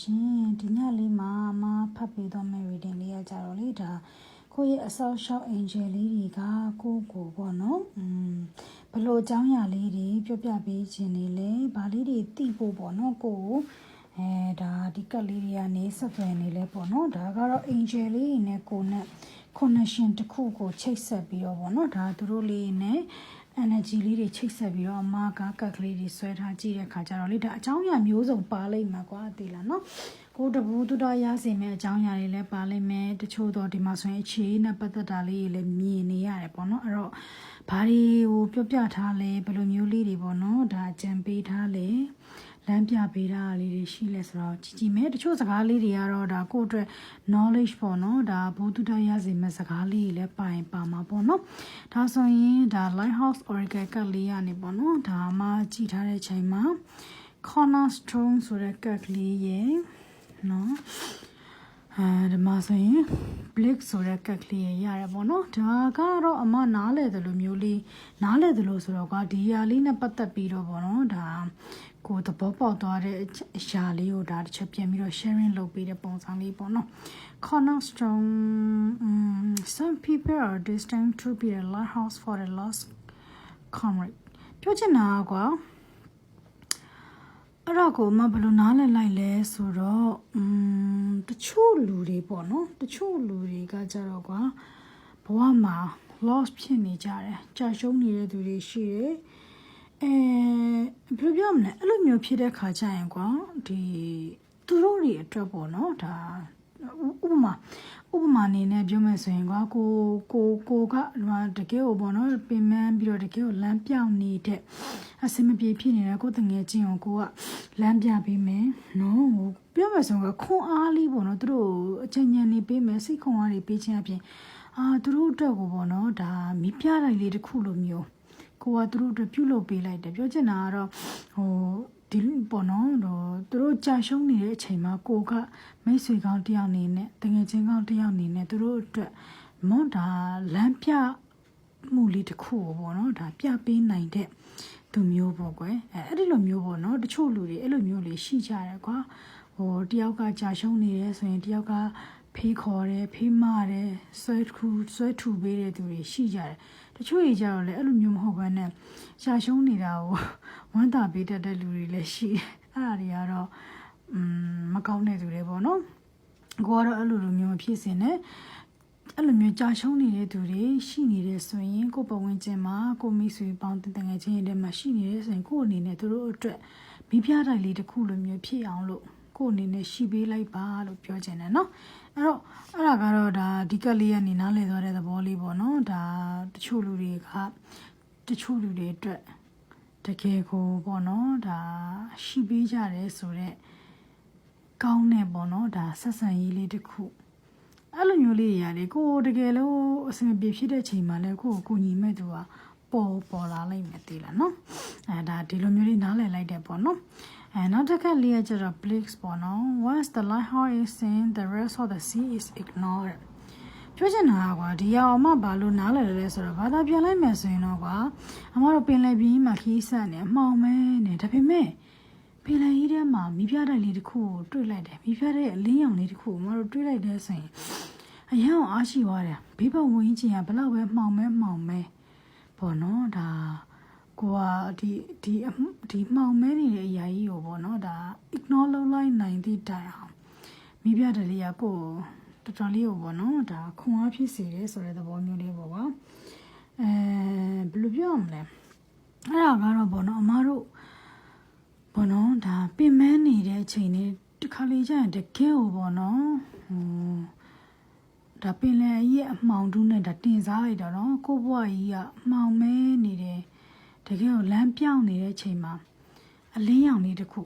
ရှင်ဒီညလေးမှာမဖတ်ပေးတော့မယ့် reading လေးရကြတော့လေဒါကိုယ့်ရဲ့အဆောက်ရှောက် angel လေးတွေကကိုယ့်ကိုပေါ့နော်อืมဘလို့အကြောင်းအရာလေးတွေပြောပြပေးခြင်းနေလဲဘာလေးတွေသိဖို့ပေါ့နော်ကိုယ်အဲဒါဒီကတ်လေးတွေကနေဆက်သွယ်နေလဲပေါ့နော်ဒါကတော့ angel လေးတွေနဲ့ကိုယ်နဲ့ connection တစ်ခုကိုချိတ်ဆက်ပြီးတော့ပေါ့နော်ဒါသူတို့လေးနဲ့ energy လေးတွေချိတ်ဆက်ပြီးတော့အမကကက်ကလေးတွေဆွဲထားကြည့်တဲ့ခါကျတော့လေဒါအကြောင်းအရာမျိုးစုံပါလိမ့်မှာကွာသိလားနော်ကိုတဘူးတူတော်ရစီမဲ့အကြောင်းအရာတွေလည်းပါလိမ့်မယ်တချို့တော့ဒီမှာဆိုရင်အခြေနဲ့ပတ်သက်တာလေးတွေလည်းမြင်နေရတယ်ပေါ့နော်အဲ့တော့ဘာတွေဟိုပြောပြထားလဲဘယ်လိုမျိုးလေးတွေပေါ့နော်ဒါကြံပေးထားလဲ လမ်းပြပေးတာလေးတွေရှိလဲဆိုတော့ကြည်ကြည်မဲတချို့စကားလေးတွေကတော့ဒါကိုယ့်အတွက် knowledge ပေါ့နော်ဒါဘုသူတရစီမဲ့စကားလေးတွေလည်းပိုင်ပါမှာပေါ့နော်ဒါဆိုရင်ဒါ lighthouse oracle ကတ်လေးရနေပေါ့နော်ဒါမှကြည်ထားတဲ့ချိန်မှာ cornerstone ဆိုတဲ့ကတ်လေးရဲ့နော် အဲဒီမှာဆိုရင် blick ဆိုတဲ့ကတ်ကလေးရရတယ်ပေါ့နော်ဒါကတော့အမနားလဲတယ်လို့မျိုးလေးနားလဲတယ်လို့ဆိုတော့ကဒီຢာလေးနဲ့ပတ်သက်ပြီးတော့ပေါ့နော်ဒါကိုသဘောပေါက်သွားတဲ့အရာလေးကိုဒါတစ်ချက်ပြန်ပြီးတော့ sharing လုပ်ပေးတဲ့ပုံစံလေးပေါ့နော် cornerstone um, some people are destined to be a lighthouse for the lost comrade ပြောချင်တာကွာ အဲ့တော့ကိုမဘယ်လိုနားလည်လိုက်လဲဆိုတော့อืมတချို့လူတွေပေါ့နော်တချို့လူတွေကကြတော့ကွာဘဝမှာ loss ဖြစ်နေကြတယ်ကြာရှုံးနေတဲ့သူတွေရှိတယ်အဲဘယ်လိုပြောမလဲအဲ့လိုမျိုးဖြစ်တဲ့ခါကျရင်ကွာဒီသူတို့တွေအတွက်ပေါ့နော်ဒါ ဥပမာဥပမာအနေနဲ့ပြောမယ်ဆိုရင်ကွာကိုကိုကိုကတကယ်ကိုပေါ့နော်ပင်မပြီးတော့တကယ်ကိုလမ်းပြောင်းနေတဲ့အစမပြေဖြစ်နေတဲ့ကိုတငယ်ချင်းကိုကိုကလမ်းပြပေးမယ်နော်ဟိုပြောမယ်ဆိုရင်ခွန်အားလေးပေါ့နော်သူတို့အချင်းဉာဏ်နေပေးမယ်စိတ်ခွန်အားတွေပေးခြင်းအပြင်အာသူတို့အတွက်ကိုပေါ့နော်ဒါမိပြလိုက်လေးတစ်ခုလိုမျိုးကိုကသူတို့အတွက်ပြုလုပ်ပေးလိုက်တယ်ပြောချင်တာကတော့ဟို ဒီပေါ့နော်တော့သူတို့ကြာရှုံးနေတဲ့အချိန်မှာကိုကမိတ်ဆွေကောင်းတယောက်အနေနဲ့တငယ်ချင်းကောင်းတယောက်အနေနဲ့သူတို့အတွက်မွန်ဒါလမ်းပြမှုလေးတစ်ခုပေါ့နော်ဒါပြပေးနိုင်တဲ့သူမျိုးပေါ့ကွယ်အဲအဲ့ဒီလိုမျိုးပေါ့နော်တချို့လူတွေအဲ့လိုမျိုးလေးရှိကြတယ်ကွာဟိုတယောက်ကကြာရှုံးနေတယ်ဆိုရင်တယောက်ကဖေးခေါ်တယ်ဖေးမတယ်ဆွဲထူဆွဲထူပေးတဲ့သူတွေရှိကြတယ် တချို့ကြီးကြတော့လေအဲ့လိုမျိုးမဟုတ်ဘဲနဲ့ရှာရှုံးနေတာကိုဝမ်းသာပေးတတ်တဲ့လူတွေလည်းရှိတယ်အဲ့ဒါတွေကတော့อืมမကောင်းတဲ့သူတွေပေါ့နော်ကိုကတော့အဲ့လိုလိုမျိုးမဖြစ်စင်နဲ့အဲ့လိုမျိုးကြာရှုံးနေတဲ့သူတွေရှိနေတဲ့ဆိုရင်ကိုယ်ပဝင်ကျင်မှာကိုမိတ်ဆွေပေါင်းတငယ်ချင်းတွေမှာရှိနေတဲ့ဆိုရင်ကိုယ့်အနေနဲ့သူတို့အတွက်မိဖုရားတိုင်လေးတစ်ခုလိုမျိုးဖြစ်အောင်လို့ကိုယ့်အနေနဲ့ရှိပေးလိုက်ပါလို့ပြောချင်တယ်နော် အဲ့တော့အဲ့ဒါကတော့ဒါဒီကက်လေးကနေနားလည်သွားတဲ့သဘောလေးပေါ့နော်ဒါတချို့လူတွေကတချို့လူတွေအတွက်တကယ်ကိုပေါ့နော်ဒါရှိပေးကြတယ်ဆိုတော့ကောင်းတဲ့ပေါ့နော်ဒါဆက်ဆံရေးလေးတစ်ခုအဲ့လိုမျိုးလေးတွေရတယ်ကိုတကယ်လို့အဆင်ပြေဖြစ်တဲ့ချိန်မှာလဲကိုကိုညီမဲ့သူကပေါ်ပေါ်လာလိုက်မယ်တည်လားနော်အဲဒါဒီလိုမျိုးလေးနားလည်လိုက်တယ်ပေါ့နော် အဲနောက်တစ်ခါလေးကကျတော့ Blix ပေါ့နော် once the lighthouse is seen the rest of the sea is ignored ပြောချင်တာကွာဒီရောက်အမဘာလို့နားလည်လဲဆိုတော့ဘာသာပြန်လိုက်မယ်ဆိုရင်တော့ကွာအမတို့ပင်လယ်ပြင်မှာခီးဆက်နေအမှောင်မဲနေဒါပေမဲ့ပင်လယ်ကြီးထဲမှာမိဖုရားတိုင်လေးတစ်ခုကိုတွေ့လိုက်တယ်မိဖုရားရဲ့အလင်းရောင်လေးတစ်ခုကိုအမတို့တွေ့လိုက်တဲ့ဆိုရင်အရန်အားရှိသွားတယ်ဘေးဘဝင်းချင်းကဘလောက်ပဲမှောင်မဲမှောင်မဲပေါ့နော်ဒါ ကိုကဒီဒီဒီမှောင်မဲနေတဲ့အရာကြီးကိုပေါ့နော်ဒါ ignore လုပ်လိုက်နိုင်သည့်တိုင်အောင်မိဖုရားတလေးကကိုတော်တော်လေးကိုပေါ့နော်ဒါခွန်အားဖြစ်စေတယ်ဆိုတဲ့သဘောမျိုးလေးပေါ့ကွာအဲဘယ်လိုပြောရမလဲအဲ့ဒါကတော့ပေါ့နော်အမားတို့ပေါ့နော်ဒါပင်မနေတဲ့အချိန်လေးတစ်ခါလေကျရင်တကယ်ကိုပေါ့နော်ဟိုဒါပင်လယ်ကြီးရဲ့အမှောင်တူးနဲ့ဒါတင်စားလိုက်တော့နော်ကိုဘွားကြီးကအမှောင်မဲနေတယ် တကယ်ကိုလမ်းပြောင်းနေတဲ့အချိန်မှာအလင်းရောင်လေးတစ်ခု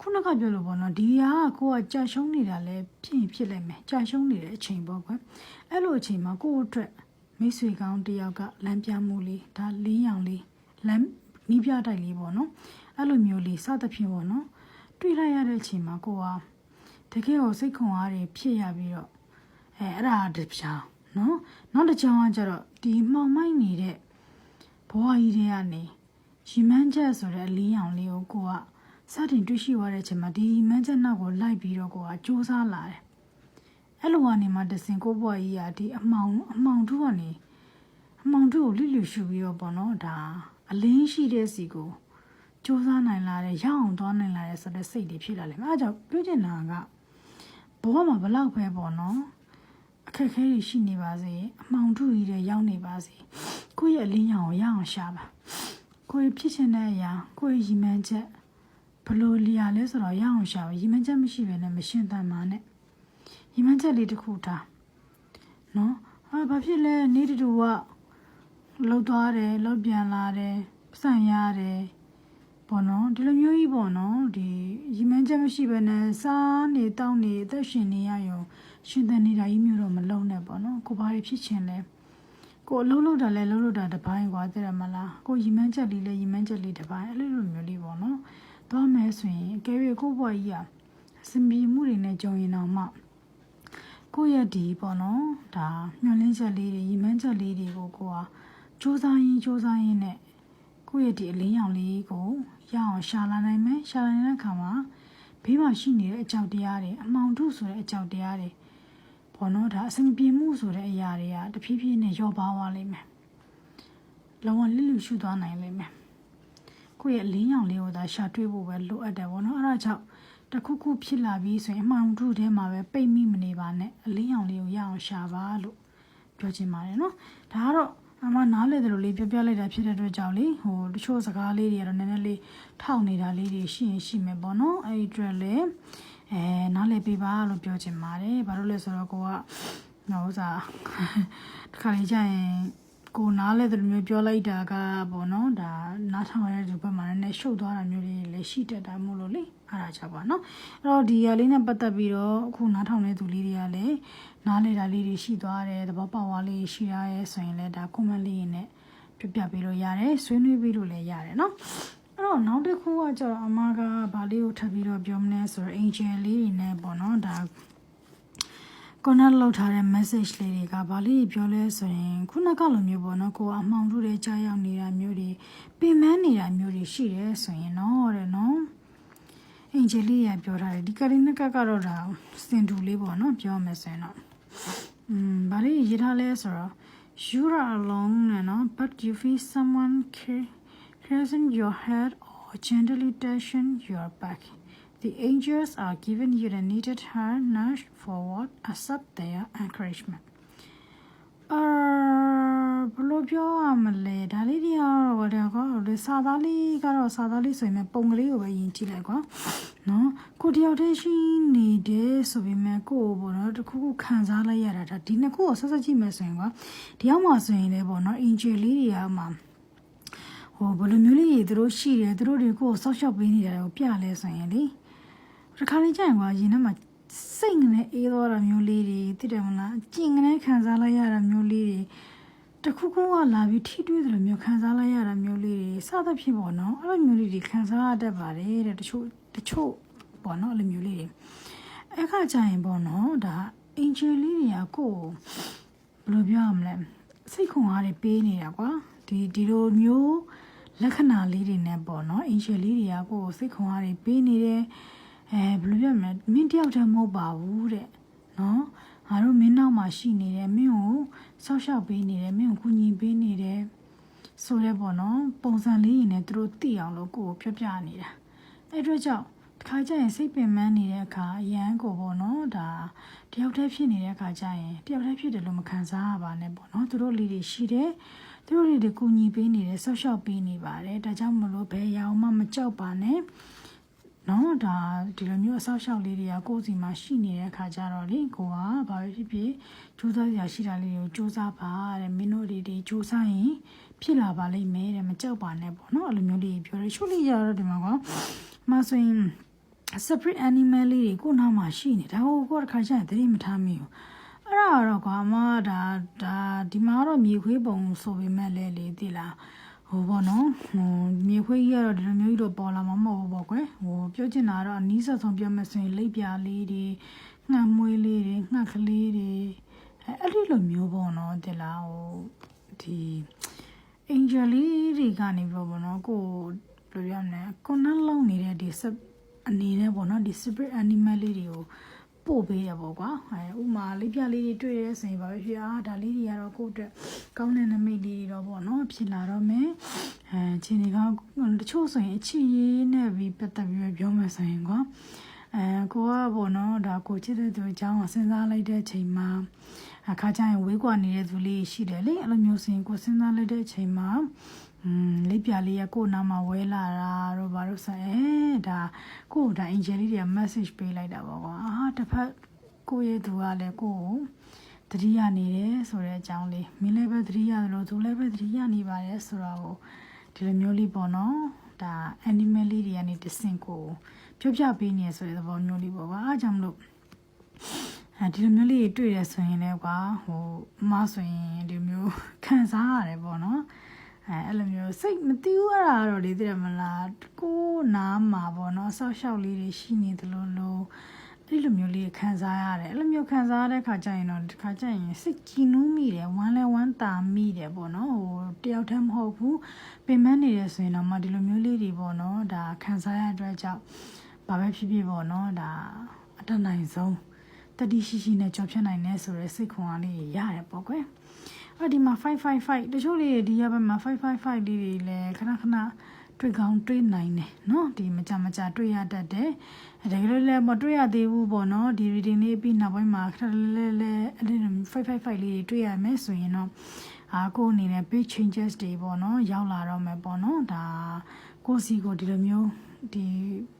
ခုနကပြောလို့ပေါ့နော်ဒီဟာကကိုကကြာရှုံးနေတာလဲဖြစ်ရင်ဖြစ်လိုက်မယ်ကြာရှုံးနေတဲ့အချိန်ပေါ့ကွယ်အဲ့လိုအချိန်မှာကိုယ့်အတွက်မိတ်ဆွေကောင်းတယောက်ကလမ်းပြမှုလေးဒါလင်းရောင်လေးလမ်းနီးပြတိုက်လေးပေါ့နော်အဲ့လိုမျိုးလေးစသဖြင့်ပေါ့နော်တွေ့လိုက်ရတဲ့အချိန်မှာကိုကတကယ်ကိုစိတ်ခွန်အားတွေဖြစ်ရပြီးတော့အဲအဲ့ဒါတစ်ချောင်းနော်နောက်တစ်ချောင်းကကျတော့ဒီမှောင်မိုက်နေတဲ့ ဘဝကြီးတွေကနေရီမန်းချက်ဆိုတဲ့အလင်းရောင်လေးကိုကိုကစတင်တွေ့ရှိသွားတဲ့အချိန်မှာဒီမန်းချက်နောက်ကိုလိုက်ပြီးတော့ကိုကစူးစမ်းလာတယ်အဲ့လိုကနေမှတစင်ကိုဘွားကြီးကဒီအမောင်အမောင်တို့ကနေအမောင်တို့ကိုလိလူရှူပြီးတော့ပေါ့နော်ဒါအလင်းရှိတဲ့စီကိုစူးစမ်းနိုင်လာတယ်ရအောင်သွားနိုင်လာတယ်ဆိုတဲ့စိတ်တွေဖြစ်လာတယ်အဲဒါကြောင့်ပြောချင်တာကဘဝမှာဘလောက်ပဲပေါ့နော်အခက်အခဲတွေရှိနေပါစေအမောင်တို့ကြီးတွေရောက်နေပါစေ ကိုယ့်ရဲ့အလင်းရောင်ကိုရအောင်ရှာပါကိုယ့်ဖြစ်ချင်တဲ့အရာကိုယ့်ရဲ့ရည်မှန်းချက်ဘလို့လျာလဲဆိုတော့ရအောင်ရှာပါရီမန်းချက်မရှိဘဲနဲ့မရှင်းတမ်းပါနဲ့ရီမန်းချက်လေးတစ်ခုထားနော်ဟာဘာဖြစ်လဲနေတူကလှုပ်သွားတယ်လှုပ်ပြန်လာတယ်ပစံရတယ်ပေါ့နော်ဒီလိုမျိုးကြီးပေါ့နော်ဒီရီမန်းချက်မရှိဘဲနဲ့စားနေတောင်းနေအသက်ရှင်နေရရောရှင်သန်နေတာကြီးမျိုးတော့မလုံးနဲ့ပေါ့နော်ကိုဘာတွေဖြစ်ချင်လဲ ကိုအလုံးလုံးတာလဲလုံးလုံးတာတစ်ပိုင်းကွာသိရမလားကိုရီမန်းချက်လေးလဲရီမန်းချက်လေးတစ်ပိုင်းအဲ့လိုလိုမျိုးလေးပေါ့နော်သွားမယ်ဆိုရင်အကယ်၍ကိုယ့်ဘဝကြီးကအစင်ပြေမှုတွေနဲ့ကြုံရင်တော့မှကိုယ့်ရဲ့ဒီပေါ့နော်ဒါမျောလင်းချက်လေးတွေရီမန်းချက်လေးတွေကိုကိုကစူးစမ်းရင်စူးစမ်းရင်နဲ့ကိုယ့်ရဲ့ဒီအလင်းရောင်လေးကိုရအောင်ရှာလာနိုင်မယ်ရှာလာနိုင်တဲ့အခါမှာဘေးမှာရှိနေတဲ့အကြောက်တရားတွေအမောင်ထုဆိုတဲ့အကြောက်တရားတွေ ပေါ့နော်ဒါအစင်ပြေမှုဆိုတဲ့အရာတွေကတဖြည်းဖြည်းနဲ့ရောပါသွားလိမ့်မယ်လုံးဝလစ်လူရှုသွားနိုင်လိမ့်မယ်ကိုယ့်ရဲ့လင်းရောင်လေးကိုသာရှာတွေ့ဖို့ပဲလိုအပ်တယ်ပေါ့နော်အဲ့ဒါကြောင့်တစ်ခုခုဖြစ်လာပြီးဆိုရင်အမှောင်ထုထဲမှာပဲပိတ်မိမနေပါနဲ့အလင်းရောင်လေးကိုရအောင်ရှာပါလို့ပြောချင်ပါတယ်နော်ဒါကတော့အမနားလေတယ်လို့လေးပြောပြလိုက်တာဖြစ်တဲ့အတွက်ကြောင့်လေဟိုတချို့စကားလေးတွေကတော့နည်းနည်းလေးထောက်နေတာလေးတွေရှိရင်ရှိမယ်ပေါ့နော်အဲ့ဒီအတွက်လေ အဲနားလေပြပါလို့ပြောချင်ပါတယ်ဘာလို့လဲဆိုတော့ကိုကဟိုဥစားတစ်ခါလေးကျရင်ကိုနားလဲတဲ့လိုမျိုးပြောလိုက်တာကပေါ့နော်ဒါနားထောင်ရတဲ့ဘက်မှာလည်းရှုပ်သွားတာမျိုးတွေလည်းရှိတတ်တာမို့လို့လေအားရကြပါနော်အဲ့တော့ဒီရလေးနဲ့ပတ်သက်ပြီးတော့အခုနားထောင်တဲ့သူလေးတွေကလည်းနားလေတာလေးတွေရှိသွားတယ်သဘောပေါက်သွားလေးရှိရရဲဆိုရင်လည်းဒါ comment လေးနဲ့ပြပြပေးလို့ရတယ်ဆွေးနွေးပေးလို့လည်းရတယ်နော်အဲ့ တော့နောက်တစ်ခုကကျတော့အမကဗာလေးကိုထပ်ပြီးတော့ပြောမလဲဆိုတော့ angel လေးတွေနဲ့ပေါ့နော်ဒါကိုနာလောက်ထားတဲ့ message လေးတွေကဘာလေးပြောလဲဆိုရင်ခုနကလိုမျိုးပေါ့နော်ကိုကအမှောင်ထုတဲ့ကြားရောက်နေတာမျိုးတွေပင်မနေတာမျိုးတွေရှိတယ်ဆိုရင်တော့တဲ့နော်အင်ဂျယ်လီကပြောထားတယ်ဒီကလေးနကကတော့ဒါစင်တူလေးပေါ့နော်ပြောမယ်ဆိုရင်တော့อืมဘာလေးရေးထားလဲဆိုတော့ you are alone နော် but you feel someone care caressing your head or gently touching your back The angels are giving you the needed hand nudge forward, accept their encouragement. အာဘယ်လိုပြောရမလဲဒါလေးတွေကတော့ဘာလဲကောဒီစာသားလေးကတော့စာသားလေးဆိုရင်ပုံကလေးကိုပဲယင်ကြည့်လိုက်ကွာနော်ကိုတယောက်တည်းရှိနေတယ်ဆိုပေမဲ့ကိုကိုပေါ့နော်တခုခုခံစားလိုက်ရတာဒါဒီနှစ်ခုကိုဆက်ဆက်ကြည့်မယ်ဆိုရင်ကွာဒီရောက်မှာဆိုရင်လည်းပေါ့နော်အင်ဂျယ်လေးတွေကမှ ဟိုဘယ်လိုမျိုးလေးတွေသူတို့ရှိတယ်သူတို့တွေကိုဆောက်ရှောက်ပေးနေတာကိုပြလဲဆိုရင်လေတခါလေးကြာရင်ကွာရင်ထဲမှာစိတ်ငနဲ့အေးသွားတာမျိုးလေးတွေသိတယ်မလားကြင်ငနဲ့ခံစားလိုက်ရတာမျိုးလေးတွေတခုခုကလာပြီးထိတွေ့တယ်လို့မျိုးခံစားလိုက်ရတာမျိုးလေးတွေစသဖြင့်ပေါ့နော်အဲ့လိုမျိုးလေးတွေခံစားရတတ်ပါတယ်တဲ့တချို့တချို့ပေါ့နော်အဲ့လိုမျိုးလေးတွေအဲ့ခါကြာရင်ပေါ့နော်ဒါအင်ဂျယ်လေးတွေကကိုယ်ဘယ်လိုပြောရမလဲစိတ်ခွန်အားတွေပေးနေတာကွာဒီဒီလိုမျိုး လက္ခဏာလေးတွေနဲ့ပေါ့နော်အင်ဂျယ်လေးတွေကကိုယ်စိတ်ခွန်အားတွေပေးနေတယ်အဲဘယ်လိုပြောမလဲမင်းတယောက်တည်းမဟုတ်ပါဘူးတဲ့နော်ငါတို့မင်းနောက်မှာရှိနေတယ်မင်းကိုဆောက်ရှောက်ပေးနေတယ်မင်းကိုကူညီပေးနေတယ်ဆိုရဲပေါ့နော်ပုံစံလေးရင်လည်းသူတို့သိအောင်လို့ကိုယ်ကိုပြောပြနေတာအဲ့အတွက်ကြောင့်တစ်ခါကျရင်စိတ်ပင်ပန်းနေတဲ့အခါအရန်ကိုပေါ့နော်ဒါတယောက်တည်းဖြစ်နေတဲ့အခါကျရင်တယောက်တည်းဖြစ်တယ်လို့မခံစားရပါနဲ့ပေါ့နော်သူတို့လေးတွေရှိတယ် သူတို့လေးတွေကူညီပေးနေတယ်ဆောက်ရှောက်ပေးနေပါတယ်ဒါကြောင့်မလို့ဘယ်ရအောင်မှမကြောက်ပါနဲ့နော်ဒါဒီလိုမျိုးအဆောက်အအုံလေးတွေကကိုယ့်စီမှာရှိနေတဲ့အခါကျတော့လေကိုကဘာပဲဖြစ်ဖြစ်စူးစမ်းရရှိတာလေးကိုစူးစမ်းပါတဲ့မင်းတို့တွေဒီစူးစမ်းရင်ဖြစ်လာပါလိမ့်မယ်တဲ့မကြောက်ပါနဲ့ပေါ့နော်အဲ့လိုမျိုးလေးပြောတယ်ချို့လေးရတော့ဒီမှာကမဆိုရင် separate animal လေးတွေကိုယ်နာမှာရှိနေဒါကိုကိုယ်တစ်ခါကျရင်သတိမထားမိဘူး အဲ့ဒါတော့ကွာအမဒါဒါဒီမှာတော့မြေခွေးပုံဆိုပေမဲ့လေလေသိလားဟိုပေါ့နော်ဟိုမြေခွေးကြီးကတော့ဒီလိုမျိုးကြီးတော့ပေါ်လာမှာမဟုတ်ဘူးပေါ့ကွယ်ဟိုပြောချင်တာကတော့အနီးဆက်ဆုံးပြောမယ်ဆိုရင်လိပ်ပြာလေးတွေငှက်မွေးလေးတွေငှက်ကလေးတွေအဲအဲ့ဒီလိုမျိုးပေါ့နော်သိလားဟိုဒီ angel လေးတွေကနေပြီးတော့ပေါ့နော်ကိုဘယ်ဘယ်လိုပြောမလဲကိုနန်းလုံးနေတဲ့ဒီ sub အနေနဲ့ပေါ့နော်ဒီ spirit animal လေးတွေကို ပို့ပေးရပေါ့ကွာအဲဥမာလေးပြလေးတွေတွေ့တဲ့ဆိုရင်ပါပဲဖြစ်အာဒါလေးတွေကတော့ကိုယ့်အတွက်ကောင်းတဲ့နမိတ်လေးတွေတော့ပေါ့နော်ဖြစ်လာတော့မယ်အဲချင်းတွေကတချို့ဆိုရင်အချစ်ရေးနဲ့ပြီးပတ်သက်ပြီးပြောမှဆိုရင်ကွာအဲကိုကပေါ့နော်ဒါကိုချစ်တဲ့သူအကြောင်းကိုစဉ်းစားလိုက်တဲ့အချိန်မှာအခါကျရင်ဝေးကွာနေတဲ့သူလေးရှိတယ်လေအဲ့လိုမျိုးဆိုရင်ကိုစဉ်းစားလိုက်တဲ့အချိန်မှာ อืมလေးပြလေးရကို့နာမှာဝဲလာတာတော့ဘာလို့ဆိုရင်ဒါကို့ဒါ angel လေးတွေက message ပေးလိုက်တာပေါ့ကွာအာတစ်ဖက်ကိုယ့်ရဲ့သူကလည်းကို့ကိုတတိယနေတယ်ဆိုတဲ့အကြောင်းလေးမင်းလည်းပဲတတိယလို့သူလည်းပဲတတိယနေပါတယ်ဆိုတော့ဒီလိုမျိုးလေးပေါ့နော်ဒါ animal လေးတွေကနေတဆင့်ကိုပြောပြပေးနေဆိုတဲ့သဘောမျိုးလေးပေါ့ကွာအားကြောင့်မလို့အဲဒီလိုမျိုးလေးတွေ့ရဆိုရင်လည်းကွာဟိုအမဆိုရင်ဒီမျိုးခံစားရတယ်ပေါ့နော် အဲအဲ့လိုမျိုးစိတ်မတီးဘူးအဲ့ဒါတော့လေသိတယ်မလားကိုနားမှာပေါ့နော်ဆောက်ရှောက်လေးတွေရှိနေသလိုလိုအဲ့လိုမျိုးလေးခံစားရတယ်အဲ့လိုမျိုးခံစားရတဲ့ခါကျရင်တော့ဒီခါကျရင်စိတ်ကြည်နူးမိတယ်ဝမ်းလဲဝမ်းသာမိတယ်ပေါ့နော်ဟိုတယောက်တည်းမဟုတ်ဘူးပင်မနေရဆိုရင်တော့မှဒီလိုမျိုးလေးတွေပေါ့နော်ဒါခံစားရတဲ့အတွက်ကြောင့်ဘာပဲဖြစ်ဖြစ်ပေါ့နော်ဒါအတတ်နိုင်ဆုံးတတိရှိရှိနဲ့ကြော်ဖြတ်နိုင်နေဆိုရဲစိတ်ခွန်အားလေးရတယ်ပေါ့ကွယ် အဲ့ဒီမှာ555တချို့လေးဒီရဘက်မှာ555လေးတွေလည်းခဏခဏတွေ့ကောင်းတွေ့နိုင်တယ်เนาะဒီမကြမကြတွေ့ရတတ်တယ်တကယ်လို့လည်းမတွေ့ရသေးဘူးပေါ့နော်ဒီ reading လေးပြီးနောက်ပိုင်းမှာခဏလေးလေးအဲ့ဒီ555လေးတွေတွေ့ရမယ်ဆိုရင်တော့အာကိုအနေနဲ့ big changes တွေပေါ့နော်ရောက်လာတော့မယ်ပေါ့နော်ဒါကိုစီကိုဒီလိုမျိုးဒီ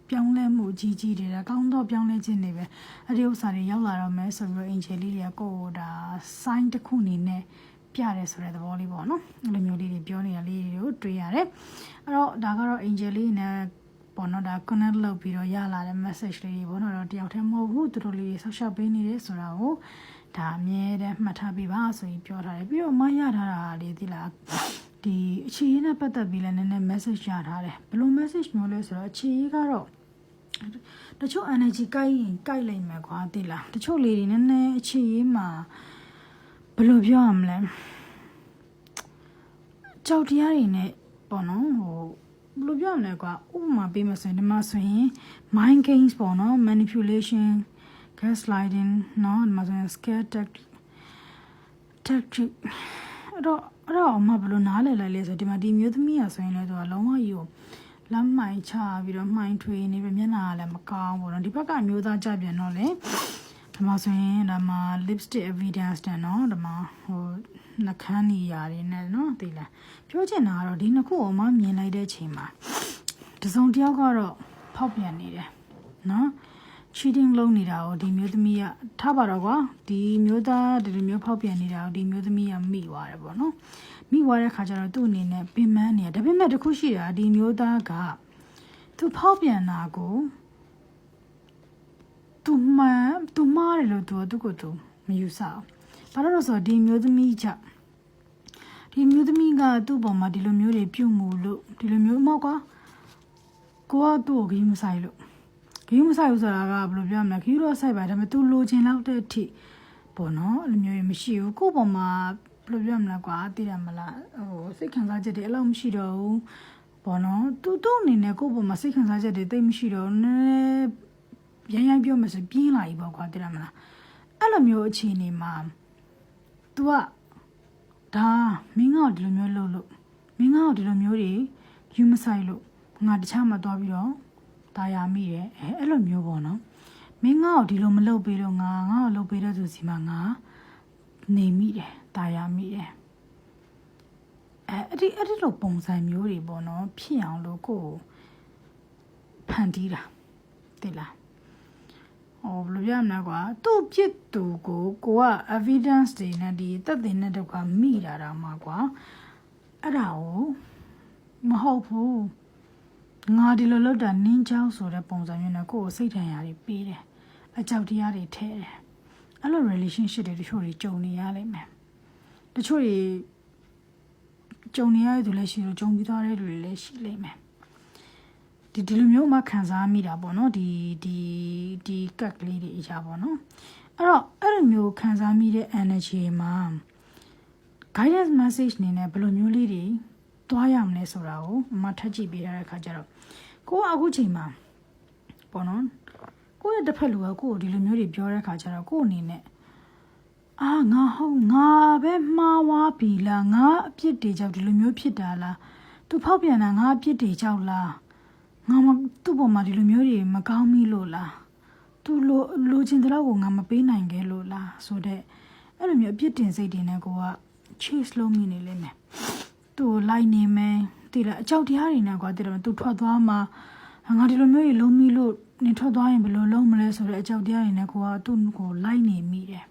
ပြောင်းလဲမှုကြီးကြီးတွေဒါကောင်းတော့ပြောင်းလဲခြင်းတွေပဲအဲ့ဒီဥစ္စာတွေရောက်လာတော့မယ်ဆိုပြီးတော့အင်ဂျယ်လေးတွေကကိုယ်ဒါ sign တစ်ခုအနေနဲ့ ပြတယ်ဆိုတဲ့သဘောလေးပေါ့နော်အဲ့လိုမျိုးလေးတွေပြောနေတာလေးတွေကိုတွေ့ရတယ်အဲ့တော့ဒါကတော့ angel လေးနဲ့ပေါ့နော်ဒါ connect လုပ်ပြီးတော့ရလာတဲ့ message လေးတွေပေါ့နော်တော့တယောက်တည်းမဟုတ်ဘူးသူတို့လေးဆောက်ရှောက်ပေးနေတယ်ဆိုတာကိုဒါအမြဲတမ်းမှတ်ထားပေးပါဆိုပြီးပြောထားတယ်ပြီးတော့မရထားတာလေးဒီလားဒီအခြေရေးနဲ့ပတ်သက်ပြီးလည်းနည်းနည်း message ရထားတယ်ဘယ်လို message မျိုးလဲဆိုတော့အခြေရေးကတော့တချို့ energy ကိုက်ရင်ကိုက်လိုက်မယ်ကွာသိလားတချို့လေးတွေနည်းနည်းအခြေရေးမှာ ဘယ်လိုပြောရမလဲကြောက်တရားတွေနဲ့ပေါ့နော်ဟိုဘယ်လိုပြောရမလဲကွာဥပမာပေးမဆိုရင်ဒီမှာဆိုရင် mind games ပေါ့နော် manipulation gaslighting နော်ဒီမှာဆိုရင် scare tactic tactic အဲ့တော့အဲ့တော့အမဘယ်လိုနားလည်လိုက်လဲဆိုဒီမှာဒီမျိုးသမီးอ่ะဆိုရင်လည်းသူကလုံးဝကြီးကိုလမ်းမှိုင်ချပြီးတော့မှိုင်ထွေနေပြီးမျက်နှာကလည်းမကောင်းဘူးเนาะဒီဘက်ကမျိုးသားကြပြန်တော့လေ ဒီမှာဆိုရင်ဒီမှာ lipstick evidence တဲ့เนาะဒီမှာဟိုနှကန်းနေရာတွေနဲ့เนาะသိလားပြောချင်တာကတော့ဒီနှစ်ခုအမမြင်လိုက်တဲ့ချိန်မှာတစုံတစ်ယောက်ကတော့ဖောက်ပြန်နေတယ်เนาะ cheating လုပ်နေတာကိုဒီမျိုးသမီးကထားပါတော့ကွာဒီမျိုးသားဒီလိုမျိုးဖောက်ပြန်နေတာကိုဒီမျိုးသမီးကမိသွားတယ်ပေါ့နော်မိသွားတဲ့ခါကျတော့သူ့အနေနဲ့ပင်ပန်းနေတယ်ဒါပေမဲ့တခုရှိတာဒီမျိုးသားကသူဖောက်ပြန်တာကို သူမှန်သူမှားတယ်လို့သူသူ့ကိုသူမယူဆအောင်ဘာလို့လဲဆိုတော့ဒီမျိုးသမီးကြောင့်ဒီမျိုးသမီးကသူ့ပေါ်မှာဒီလိုမျိုးတွေပြုတ်မှုလို့ဒီလိုမျိုးမဟုတ်ကွာကိုကသူ့ကိုကြီးမဆိုင်လို့ခီးမဆိုင်ဘူးဆိုတာကဘယ်လိုပြောမလဲခီးတော့ဆိုင်ပါဒါပေမဲ့ तू လိုချင်လောက်တဲ့အထိပေါ့နော်အဲ့လိုမျိုးမရှိဘူးကို့ပေါ်မှာဘယ်လိုပြောမလဲကွာသိတယ်မလားဟိုစိတ်ခံစားချက်တွေအဲ့လိုမရှိတော့ဘူးပေါ့နော် तू တို့အနေနဲ့ကို့ပေါ်မှာစိတ်ခံစားချက်တွေတိတ်မရှိတော့နည်းနည်း ရမ်းရမ်းပြောမှဆိုပြင်းလာပြီပေါ့ကွာသိတယ်မလားအဲ့လိုမျိုးအခြေအနေမှာ तू ကဒါမင်းကဒီလိုမျိုးလုပ်လို့မင်းကဒီလိုမျိုးတွေယူမဆိုင်လို့ငါတခြားမှာသွားပြီးတော့ตายာမိတယ်အဲအဲ့လိုမျိုးပေါ့နော်မင်းငါ့ကိုဒီလိုမလုပ်ပေးတော့ငါငါ့ကိုလုပ်ပေးတဲ့သူစီမှာငါနေမိတယ်ตายာမိတယ်အဲအဲ့ဒီအဲ့ဒီလိုပုံစံမျိုးတွေပေါ့နော်ဖြစ်အောင်လို့ကိုယ်ဖန်တီးတာတိလား ဟောဘယ်လိုပြောမလဲကွာသူ့ပြစ်သူကိုကိုက evidence တွေနဲ့ဒီသက်သေနဲ့တော့ကမိတာတော့မှာကွာအဲ့ဒါကိုမဟုတ်ဘူးငါဒီလိုလုပ်တာနင်းချောင်းဆိုတဲ့ပုံစံမျိုးနဲ့ကိုယ့်ကိုစိတ်ထန်ရာတွေပေးတယ်အကြောက်တရားတွေထဲတယ်အဲ့လို relationship တွေတချို့တွေကြုံနေရလိမ့်မယ်တချို့တွေကြုံနေရတဲ့သူလည်းရှိလို့ကြုံပြီးသားတဲ့လူတွေလည်းရှိလိမ့်မယ် ဒီဒီလိုမျိုးမှခံစားမိတာပေါ့နော်ဒီဒီဒီကက်ကလေးတွေအရာပေါ့နော်အဲ့တော့အဲ့လိုမျိုးခံစားမိတဲ့ energy မှာ guidance message အနေနဲ့ဘယ်လိုမျိုးလေးတွေသွားရမလဲဆိုတာကိုအမထပ်ကြည့်ပေးရတဲ့ခါကျတော့ကိုကအခုချိန်မှာပေါ့နော်ကိုရဲ့တစ်ဖက်လူကကိုကိုဒီလိုမျိုးတွေပြောတဲ့ခါကျတော့ကိုအနေနဲ့အာငါဟုတ်ငါပဲမှားဝါပြီလားငါအပြစ်တွေကြောင့်ဒီလိုမျိုးဖြစ်တာလားသူဖောက်ပြန်တာငါအပြစ်တွေကြောင့်လား ငါမသူ့ပေါ်မှာဒီလိုမျိုးတွေမကောင်းမိလို့လားသူလိုလိုချင်တဲ့လောက်ကိုငါမပေးနိုင်ခဲ့လို့လားဆိုတော့အဲ့လိုမျိုးအပြစ်တင်စိတ်တွေနဲ့ကိုက chase လုပ်မိနေလိမ့်မယ်သူ့ကိုလိုက်နေမယ်တည်လားအကြောက်တရားတွေနဲ့ကွာတည်တယ်သူထွက်သွားမှာငါဒီလိုမျိုးကြီးလုံးမိလို့နေထွက်သွားရင်ဘယ်လိုလုံးမလဲဆိုတဲ့အကြောက်တရားတွေနဲ့ကိုကသူ့ကိုလိုက်နေမိတယ်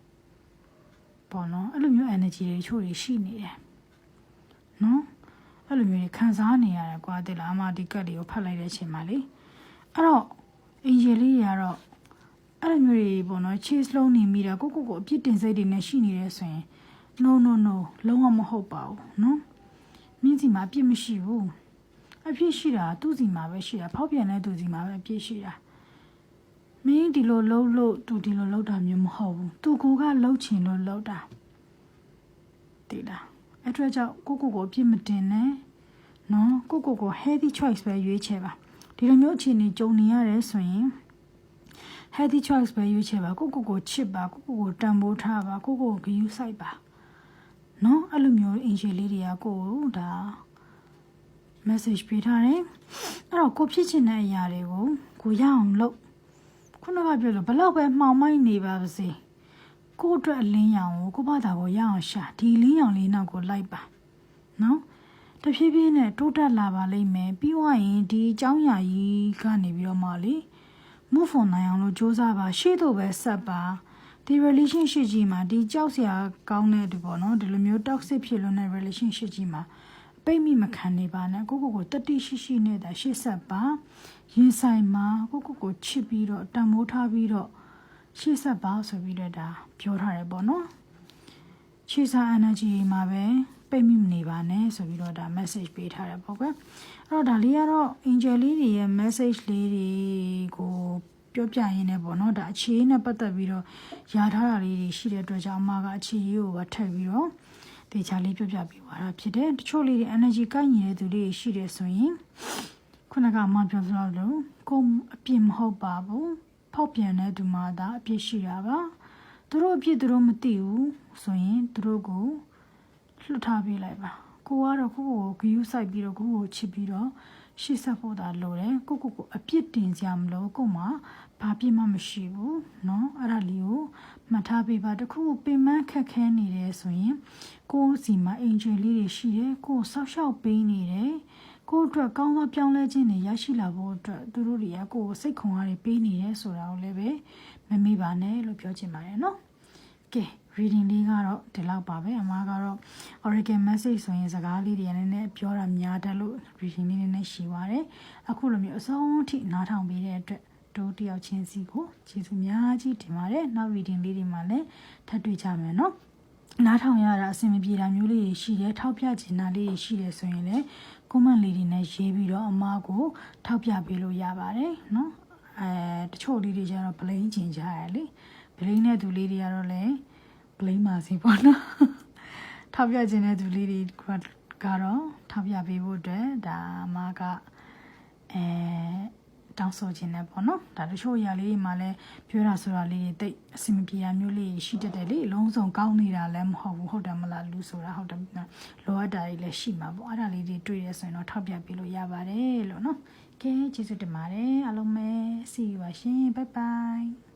ပေါ့နော်အဲ့လိုမျိုး energy တွေချို့တွေရှိနေတယ်နော် အဲ့လိုမျိုးတွေခံစားနေရတယ်ကွာတည်လားအမဒီကတ်တွေကိုဖတ်လိုက်တဲ့အချိန်မှာလေအဲ့တော့အင်ဂျယ်လေးတွေကတော့အဲ့လိုမျိုးတွေပေါ့နော် chase လုံးနေမိတာကိုကိုကိုအပြစ်တင်စိတ်တွေနဲ့ရှိနေတယ်ဆိုရင် no no no လုံးဝမဟုတ်ပါဘူးနော်မင်းစီမှာအပြစ်မရှိဘူးအပြစ်ရှိတာသူ့စီမှာပဲရှိတာဖောက်ပြန်တဲ့သူစီမှာပဲအပြစ်ရှိတာမင်းဒီလိုလှုပ်လို့သူဒီလိုလှုပ်တာမျိုးမဟုတ်ဘူးသူကိုကလှုပ်ချင်လို့လှုပ်တာတိလား အဲ့အတွက်ကြောင့်ကိုကိုကိုအပြစ်မတင်နဲ့နော်ကိုကိုကို healthy choice ပဲရွေးချယ်ပါဒီလိုမျိုးအခြေအနေကြုံနေရတယ်ဆိုရင် healthy choice ပဲရွေးချယ်ပါကိုကိုကိုချစ်ပါကိုကိုကိုတန်ဖိုးထားပါကိုကိုကိုဂရုစိုက်ပါနော်အဲ့လိုမျိုးအင်ဂျီလေးတွေကကိုကိုဒါ message ပေးထားတယ်အဲ့တော့ကိုဖြစ်ချင်တဲ့အရာတွေကိုကိုရအောင်လုပ်ခုနကပြောလို့ဘလောက်ပဲမှောင်မိုက်နေပါစေ ကိုအတွက်အလင်းရောင်ကိုကိုဘာသာကိုရအောင်ရှာဒီလင်းရောင်လေးနောက်ကိုလိုက်ပါနော်တဖြည်းဖြည်းနဲ့တိုးတက်လာပါလိမ့်မယ်ပြီးွားရင်ဒီအကြောင်းအရာကြီးကနေပြီးတော့မှလေ move on နိုင်အောင်လို့စူးစမ်းပါရှေ့သို့ပဲဆက်ပါဒီ relationship ကြီးမှာဒီကြောက်စရာကောင်းတဲ့ဒီပေါ့နော်ဒီလိုမျိုး toxic ဖြစ်လို့တဲ့ relationship ကြီးမှာပိတ်မိမခံနေပါနဲ့ကိုကိုကိုတတိရှိရှိနေတာရှေ့ဆက်ပါရင်ဆိုင်မှာကိုကိုကိုချစ်ပြီးတော့တန်မိုးထားပြီးတော့ ရှေ့ဆက်ပါဆိုပြီးတော့ဒါပြောထားတယ်ပေါ့နော်ချီစာ energy မှာပဲပိတ်မိမနေပါနဲ့ဆိုပြီးတော့ဒါ message ပေးထားတယ်ပေါ့ကွယ်အဲ့တော့ဒါလေးကတော့ angel လေးတွေရဲ့ message လေးတွေကိုပြောပြရင်းနဲ့ပေါ့နော်ဒါအခြေအနေနဲ့ပတ်သက်ပြီးတော့ຢာထားတာလေးတွေရှိတဲ့အတွက်ကြောင့်အမကအခြေရေးကိုပဲထည့်ပြီးတော့တေချာလေးပြောပြပေးသွားတာဖြစ်တယ်တချို့လေးတွေ energy ကိုက်ညီတဲ့သူလေးရှိတယ်ဆိုရင်ခုနကအမပြောသလိုလို့ကိုအပြစ်မဟုတ်ပါဘူး ဖောက်ပြန်တဲ့သူမှဒါအပြစ်ရှိတာပါသူတို့အပြစ်သူတို့မသိဘူးဆိုရင်သူတို့ကိုလွတ်ထားပေးလိုက်ပါကိုကတော့ကိုကိုကိုဂယူးဆိုင်ပြီးတော့ကိုကိုချစ်ပြီးတော့ရှေ့ဆက်ဖို့သာလိုတယ်ကိုကိုကိုအပြစ်တင်ကြမလို့ကိုမှဘာပြစ်မှမရှိဘူးเนาะအဲ့ဒါလေးကိုမှတ်ထားပေးပါတခုပင်မခက်ခဲနေတယ်ဆိုရင်ကိုစီမှာအင်ဂျင်လေးတွေရှိတယ်ကိုဆောက်ရှောက်ပေးနေတယ် ကိုယ့်အတွက်ကောင်းသောပြောင်းလဲခြင်းတွေရရှိလာဖို့အတွက်သူတို့တွေကကိုယ်ကိုစိတ်ခွန်အားတွေပေးနေတယ်ဆိုတာကိုလည်းပဲမမေ့ပါနဲ့လို့ပြောချင်ပါတယ်နော်။ကဲ reading လေးကတော့ဒီလောက်ပါပဲအမားကတော့ Oracle message ဆိုရင်စကားလေးတွေနည်းနည်းပြောတာများတယ်လို့ reading လေးနည်းနည်းရှိပါတယ်။အခုလိုမျိုးအဆုံးထိနားထောင်ပေးတဲ့အတွက်တို့တယောက်ချင်းစီကိုကျေးဇူးများကြီးတင်ပါတယ်။နောက် reading လေးတွေမှာလည်းထပ်တွေ့ကြမယ်နော်။ နားထောင်ရတာအဆင်မပြေတာမျိုးလေးတွေရှိတယ်ထောက်ပြချင်တာလေးတွေရှိတယ်ဆိုရင်လည်း comment လေးတွေနဲ့ရေးပြီးတော့အမားကိုထောက်ပြပေးလို့ရပါတယ်နော်အဲတချို့လေးတွေကျတော့ blame ချင်ကြရလေ blame တဲ့သူလေးတွေကတော့လည်း blame ပါစီပေါ့နော်ထောက်ပြခြင်းတဲ့သူလေးတွေကတော့ထောက်ပြပေးဖို့အတွက်ဒါမှကအဲ တောင်းဆိုခြင်းနဲ့ပေါ့နော်ဒါတချို့အရာလေးတွေမှာလည်းပြောတာဆိုတာလေးတွေတိတ်အဆင်မပြေတာမျိုးလေးရှိတတ်တယ်လေအလုံးစုံကောင်းနေတာလည်းမဟုတ်ဘူးဟုတ်တယ်မလားလူဆိုတာဟုတ်တယ်လိုအပ်တာတွေလည်းရှိမှာပေါ့အဲ့ဒါလေးတွေတွေ့ရဆိုရင်တော့ထောက်ပြပေးလို့ရပါတယ်လို့နော်ကဲကျေးဇူးတင်ပါတယ်အားလုံးပဲ see you ပါရှင် bye bye